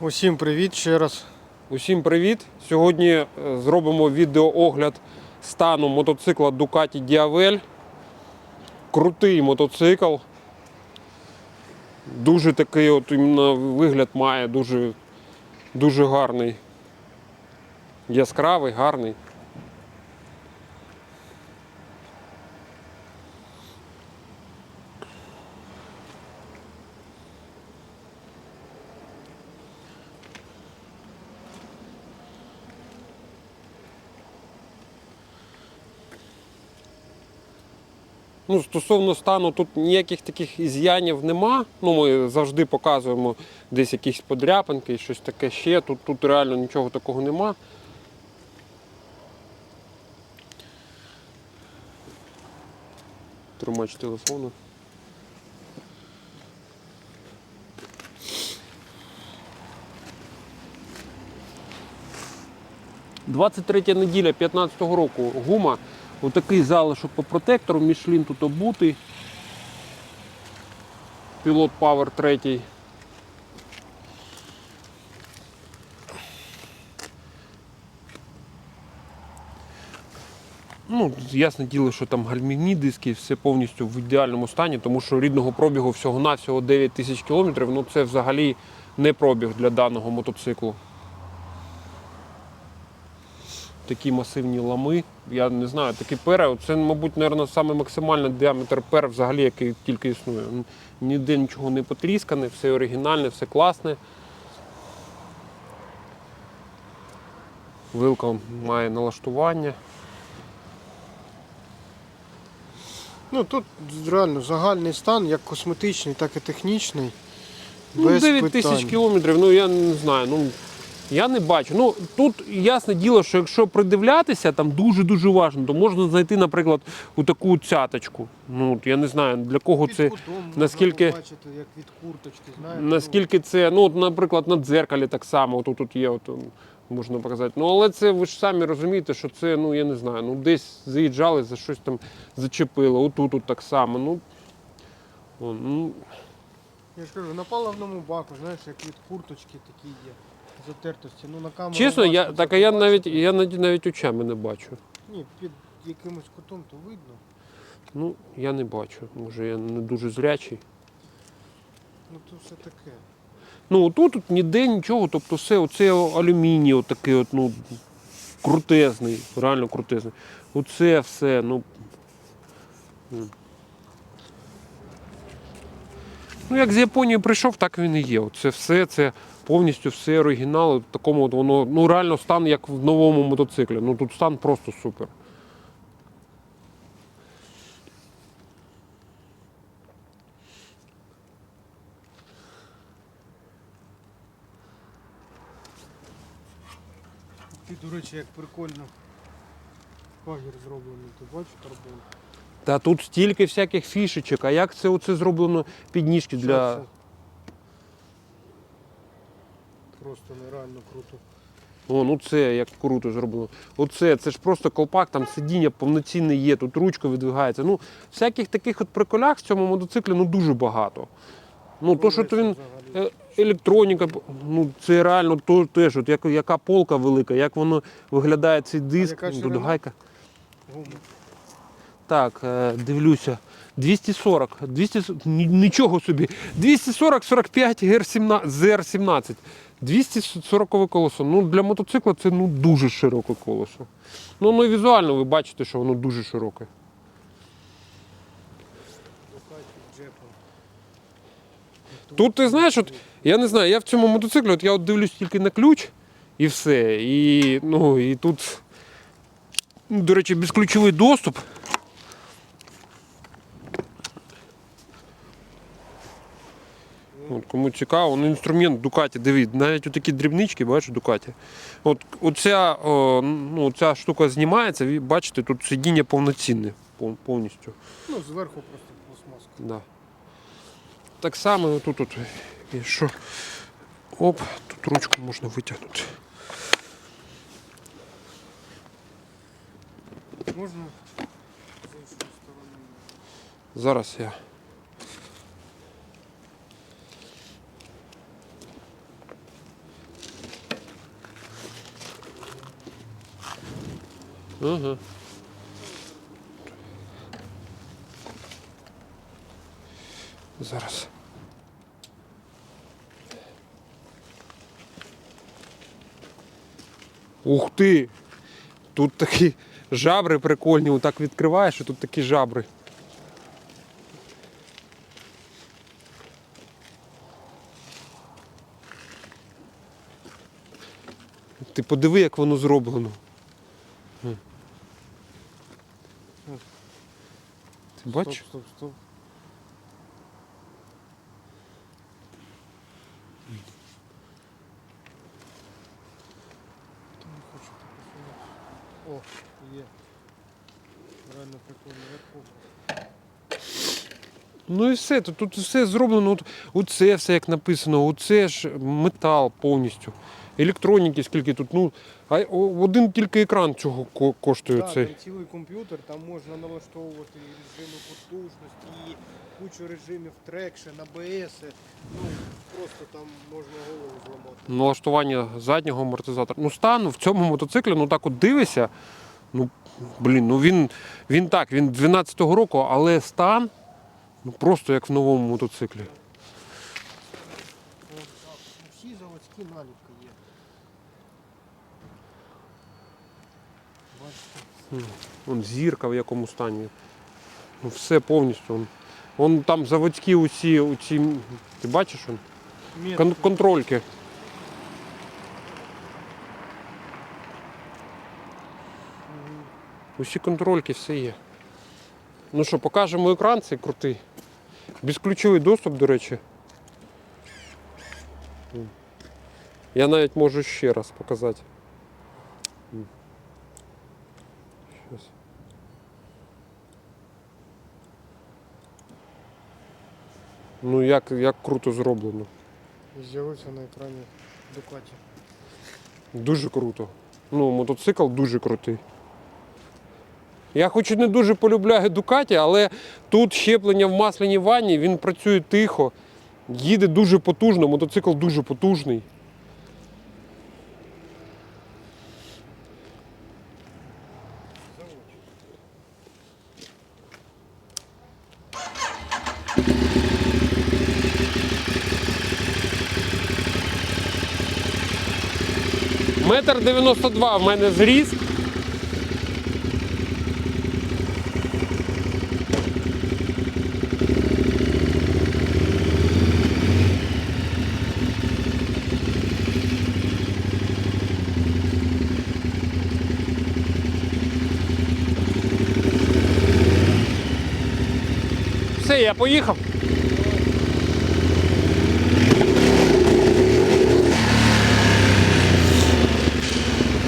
Усім привіт ще раз. Усім привіт! Сьогодні е, зробимо відеоогляд стану мотоцикла Ducati Diavel. Крутий мотоцикл. Дуже такий от вигляд має, дуже, дуже гарний. Яскравий, гарний. Ну, стосовно стану, тут ніяких таких із'янів нема. Ну, ми завжди показуємо десь якісь подряпинки, щось таке ще. Тут, тут реально нічого такого нема. Тримач телефону. «23 неділя 15-го року гума. Отакий залишок по протектору, Мішлін тут обутий. Пілот Power 3. Ну, ясне діло, що там гальмівні диски, все повністю в ідеальному стані, тому що рідного пробігу всього-навсього 9 тисяч кілометрів, ну це взагалі не пробіг для даного мотоциклу. Такі масивні лами. Я не знаю, такі пера. Це, мабуть, мабуть, саме максимальний діаметр пер взагалі, який тільки існує. Ніде нічого не потріскане, все оригінальне, все класне. Вилка має налаштування. Ну тут реально загальний стан, як косметичний, так і технічний. Ну, без 9 тисяч питань. кілометрів, ну я не знаю. Ну, я не бачу. Ну тут ясне діло, що якщо придивлятися, там дуже-дуже важливо, то можна знайти, наприклад, у таку цяточку. Ну, от я не знаю, для кого Під це. кутом можна наскільки- побачити, як від курточки, знаєте. Наскільки це, ну, от, наприклад, на дзеркалі так само, тут, тут є, от, можна показати. Ну, але це ви ж самі розумієте, що це, ну я не знаю, ну десь заїжджали, за щось там зачепило, отут от так само. Ну, о, ну, Ну, я ж кажу, на паливному баку, знаєш, як від курточки такі є. Затертості. Ну, на камеру чесно, я, так а я побачити. навіть, я навіть, навіть очами не бачу. Ні, під якимось кутом то видно. Ну, я не бачу. Може, я не дуже зрячий. Ну то все таке. Ну, тут, тут ніде нічого, тобто все, оце алюміній, отакий от, ну, крутезний, реально крутезний. Оце все, ну. м. Ну, як з Японії прийшов, так він і є. Це все, це повністю все оригінал. Такому от воно, ну реально стан як в новому мотоциклі. Ну тут стан просто супер. Ти, до речі, як прикольно пагір зроблений, ти бачиш карбон? Та тут стільки всяких фішечок, а як це оце зроблено підніжки для. Просто нереально круто. О, ну це як круто зроблено. Оце, це ж просто колпак, там сидіння повноцінне є, тут ручка видвигається. Ну, всяких таких от приколях в цьому мотоциклі ну, дуже багато. Ну, то, що то він е, електроніка, ну це реально то, теж, от як, яка полка велика, як воно виглядає цей диск, яка тут ширина? гайка. Так, е, дивлюся. 240, 200, ні- нічого собі. 240 45 GR17, ZR17. 240 колесо. Ну, для мотоцикла це ну, дуже широке колесо. Ну, ну і візуально ви бачите, що воно дуже широке. Тут ти знаєш, от я не знаю, я в цьому мотоциклі, от я от дивлюсь тільки на ключ і все. І, ну, і тут, ну, до речі, безключовий доступ. От, кому цікаво, ну інструмент Ducati, дивіться, навіть такі дрібнички, бачиш, Ducati. От оця, о, ну, ця штука знімається, ви бачите, тут сидіння повноцінне повністю. Ну, зверху просто пластмаска. Да. Так само тут, тут і що. Оп, тут ручку можна витягнути. Можна з іншої сторони. Зараз я. Ага. Зараз. Ух ти! Тут такі жабри прикольні, отак відкриваєш, і тут такі жабри. Ти подиви, як воно зроблено. Бачиш? Стоп, стоп, стоп. О, є. Реально прикольно, як. Ну і все, тут, тут все зроблено. От, оце все як написано, оце ж метал повністю. Електроніки, скільки тут, ну, а один тільки екран цього коштує Так, цей. там цілий комп'ютер, там можна налаштовувати і режими потужності, і кучу режимів трекшн, АБС. Ну, просто там можна голову зламати. Налаштування заднього амортизатора. Ну, стан в цьому мотоциклі, ну так от дивишся. Ну, блін, ну він, він так, він 12-го року, але стан ну, просто як в новому мотоциклі. Всі заводські наліпки є. Бачите? Вон зірка в якому стані. Ну, все повністю. Вон, вон там заводські усі, усі ти бачиш? Вон? Кон- контрольки. Усі контрольки, все є. Ну що, покажемо екран цей крутий. Безключовий доступ, до речі. Я навіть можу ще раз показати. Щас. Ну як, як круто зроблено. З'явився на екрані Дукаті. Дуже круто. Ну, мотоцикл дуже крутий. Я хоч і не дуже полюбляю Дукаті, але тут щеплення в масляній ванні, він працює тихо, їде дуже потужно, мотоцикл дуже потужний. Метр 92 в мене зріст. Я поїхав.